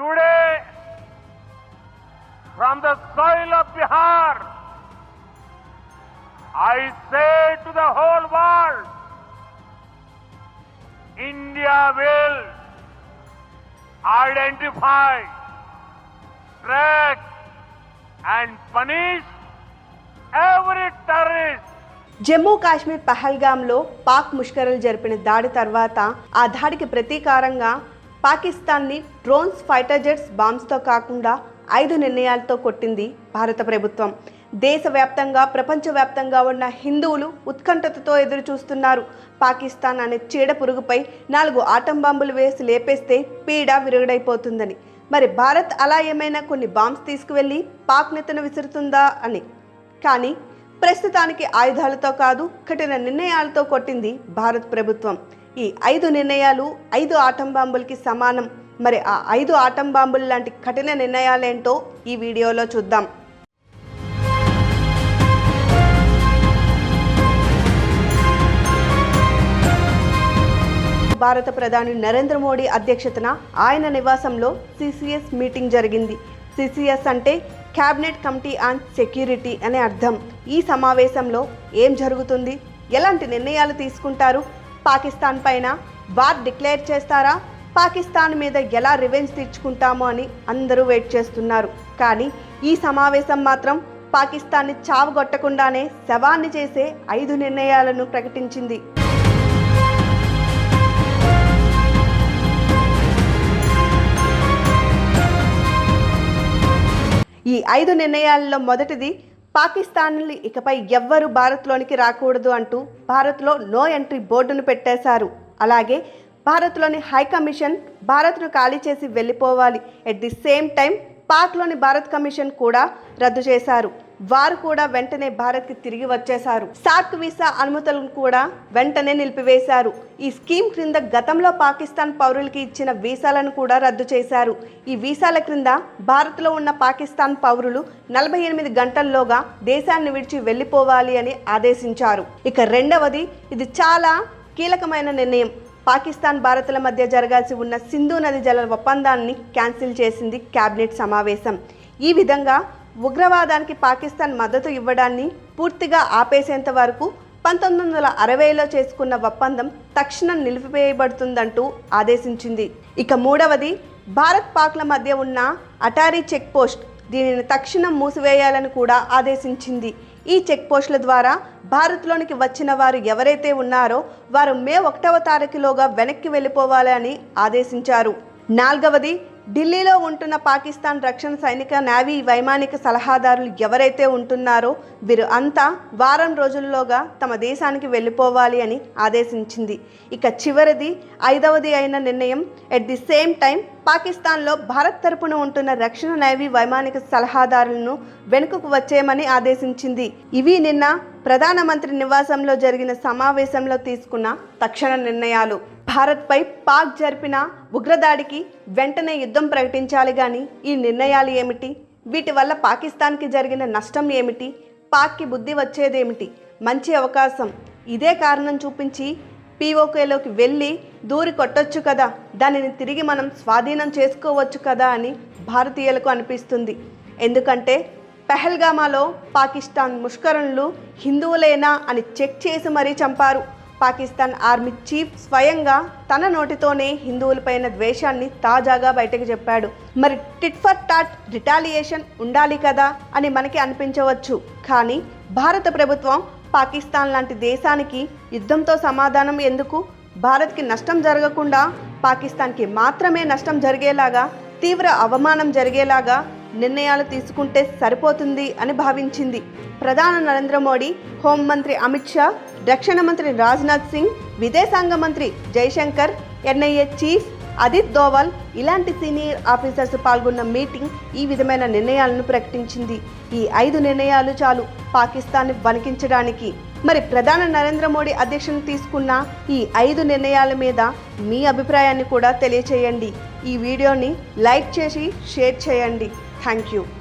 Today, from the soil of Bihar, I say to the whole world, India will identify, track, and punish every terrorist Jammu Kashmir పహల్గామ్లో Pak ముష్కరులు జరిపిన దాడి తర్వాత ఆ దాడికి ప్రతీకారంగా పాకిస్తాన్ని drones fighter jets బాంబ్స్తో కాకుండా ఐదు నిర్ణయాలతో కొట్టింది భారత ప్రభుత్వం. దేశవ్యాప్తంగా ప్రపంచవ్యాప్తంగా ఉన్న హిందువులు ఉత్కంఠతతో ఎదురు చూస్తున్నారు పాకిస్తాన్ అనే చీడ పురుగుపై నాలుగు ఆటం బాంబులు వేసి లేపేస్తే పీడ విరుగుడైపోతుందని. మరి భారత్ అలా ఏమైనా కొన్ని బాంబ్స్ తీసుకువెళ్ళి పాక్ నెత్తన విసురుతుందా అని. కానీ ప్రస్తుతానికి ఆయుధాలతో కాదు కఠిన నిర్ణయాలతో కొట్టింది భారత్ ప్రభుత్వం. ఈ ఐదు నిర్ణయాలు ఐదు ఆటం బాంబులకి సమానం. మరి ఆ ఐదు ఆటం బాంబులు లాంటి కఠిన నిర్ణయాలేంటో ఈ వీడియోలో చూద్దాం. భారత ప్రధాని నరేంద్ర మోడీ అధ్యక్షతన ఆయన నివాసంలో సిసిఎస్ మీటింగ్ జరిగింది. సిసిఎస్ అంటే క్యాబినెట్ కమిటీ ఆన్ సెక్యూరిటీ అనే అర్థం. ఈ సమావేశంలో ఏం జరుగుతుంది? ఎలాంటి నిర్ణయాలు తీసుకుంటారు? పాకిస్తాన్ పైన వార్ డిక్లేర్ చేస్తారా? పాకిస్తాన్ మీద ఎలా రివెంజ్ తీర్చుకుంటామో అని అందరూ వెయిట్ చేస్తున్నారు. కానీ ఈ సమావేశం మాత్రం పాకిస్తాన్ని చావగొట్టకుండానే శవాన్ని చేసే ఐదు నిర్ణయాలను ప్రకటించింది. ఈ ఐదు నిర్ణయాలలో మొదటిది పాకిస్తాన్లు ఇకపై ఎవ్వరు భారత్లోనికి రాకూడదు అంటూ భారత్లో నో ఎంట్రీ బోర్డును పెట్టేశారు. అలాగే భారత్లోని హై కమిషన్ భారత్ను ఖాళీ చేసి వెళ్ళిపోవాలి. ఎట్ ది సేమ్ టైం పాక్లోని భారత్ కమిషన్ కూడా రద్దు చేశారు. వారు కూడా వెంటనే భారత్కి తిరిగి వచ్చేశారు. సార్క్ వీసా అనుమతులను కూడా వెంటనే నిలిపివేశారు. ఈ స్కీమ్ క్రింద గతంలో పాకిస్తాన్ పౌరులకి ఇచ్చిన వీసాలను కూడా రద్దు చేశారు. ఈ వీసాల క్రింద భారత్లో ఉన్న పాకిస్తాన్ పౌరులు నలభై ఎనిమిది గంటల్లోగా దేశాన్ని విడిచి వెళ్ళిపోవాలి అని ఆదేశించారు. ఇక రెండవది ఇది చాలా కీలకమైన నిర్ణయం. పాకిస్తాన్ భారత్ల మధ్య జరగాల్సి ఉన్న సింధు నది జల ఒప్పందాన్ని క్యాన్సిల్ చేసింది కేబినెట్ సమావేశం. ఈ విధంగా ఉగ్రవాదానికి పాకిస్తాన్ మద్దతు ఇవ్వడాన్ని పూర్తిగా ఆపేసేంత వరకు పంతొమ్మిది వందల అరవైలో చేసుకున్న ఒప్పందం తక్షణం నిలిపివేయబడుతుందంటూ ఆదేశించింది. ఇక మూడవది భారత్ పాక్ల మధ్య ఉన్న అటారీ చెక్ పోస్ట్ దీనిని తక్షణం మూసివేయాలని కూడా ఆదేశించింది. ఈ చెక్ పోస్టుల ద్వారా భారత్లోనికి వచ్చిన వారు ఎవరైతే ఉన్నారో వారు మే ఒకటవ తారీఖులోగా వెనక్కి వెళ్ళిపోవాలని ఆదేశించారు. నాలుగవది ఢిల్లీలో ఉంటున్న పాకిస్తాన్ రక్షణ సైనిక నావీ వైమానిక సలహాదారులు ఎవరైతే ఉంటున్నారో వీరు అంతా వారం రోజుల్లోగా తమ దేశానికి వెళ్ళిపోవాలి అని ఆదేశించింది. ఇక చివరిది ఐదవది అయిన నిర్ణయం ఎట్ ది సేమ్ టైం పాకిస్తాన్లో భారత్ తరపున ఉంటున్న రక్షణ నేవీ వైమానిక సలహాదారులను వెనుకకు వచ్చేయమని ఆదేశించింది. ఇవి నిన్న ప్రధానమంత్రి నివాసంలో జరిగిన సమావేశంలో తీసుకున్న తక్షణ నిర్ణయాలు. భారత్పై పాక్ జరిపిన ఉగ్రదాడికి వెంటనే యుద్ధం ప్రకటించాలి కానీ ఈ నిర్ణయాలు ఏమిటి? వీటి వల్ల పాకిస్తాన్కి జరిగిన నష్టం ఏమిటి? పాక్కి బుద్ధి వచ్చేదేమిటి? మంచి అవకాశం. ఇదే కారణం చూపించి పీఓకేలోకి వెళ్ళి దూరి కొట్టొచ్చు కదా. దానిని తిరిగి మనం స్వాధీనం చేసుకోవచ్చు కదా అని భారతీయులకు అనిపిస్తుంది. ఎందుకంటే పెహల్గామాలో పాకిస్తాన్ ముష్కరణలు హిందువులేనా అని చెక్ చేసి మరీ చంపారు. పాకిస్తాన్ ఆర్మీ చీఫ్ స్వయంగా తన నోటితోనే హిందువులపైన ద్వేషాన్ని తాజాగా బయటకు చెప్పాడు. మరి టిట్ ఫర్ టాట్ రిటాలియేషన్ ఉండాలి కదా అని మనకి అనిపించవచ్చు. కానీ భారత ప్రభుత్వం పాకిస్తాన్ లాంటి దేశానికి యుద్ధంతో సమాధానం ఎందుకు? భారత్కి నష్టం జరగకుండా పాకిస్తాన్కి మాత్రమే నష్టం జరిగేలాగా తీవ్ర అవమానం జరిగేలాగా నిర్ణయాలు తీసుకుంటే సరిపోతుంది అని భావించింది. ప్రధాని నరేంద్ర మోడీ హోంమంత్రి అమిత్ షా రక్షణ మంత్రి రాజ్నాథ్ సింగ్ విదేశాంగ మంత్రి జైశంకర్ ఎన్ఐఏ చీఫ్ అదిత్ దోవల్ ఇలాంటి సీనియర్ ఆఫీసర్స్ పాల్గొన్న మీటింగ్ ఈ విధమైన నిర్ణయాలను ప్రకటించింది. ఈ ఐదు నిర్ణయాలు చాలు పాకిస్తాన్ వణికించడానికి. మరి ప్రధాని నరేంద్ర మోడీ అధ్యక్షతను తీసుకున్న ఈ ఐదు నిర్ణయాల మీద మీ అభిప్రాయాన్ని కూడా తెలియచేయండి. ఈ వీడియోని లైక్ చేసి షేర్ చేయండి. Thank you.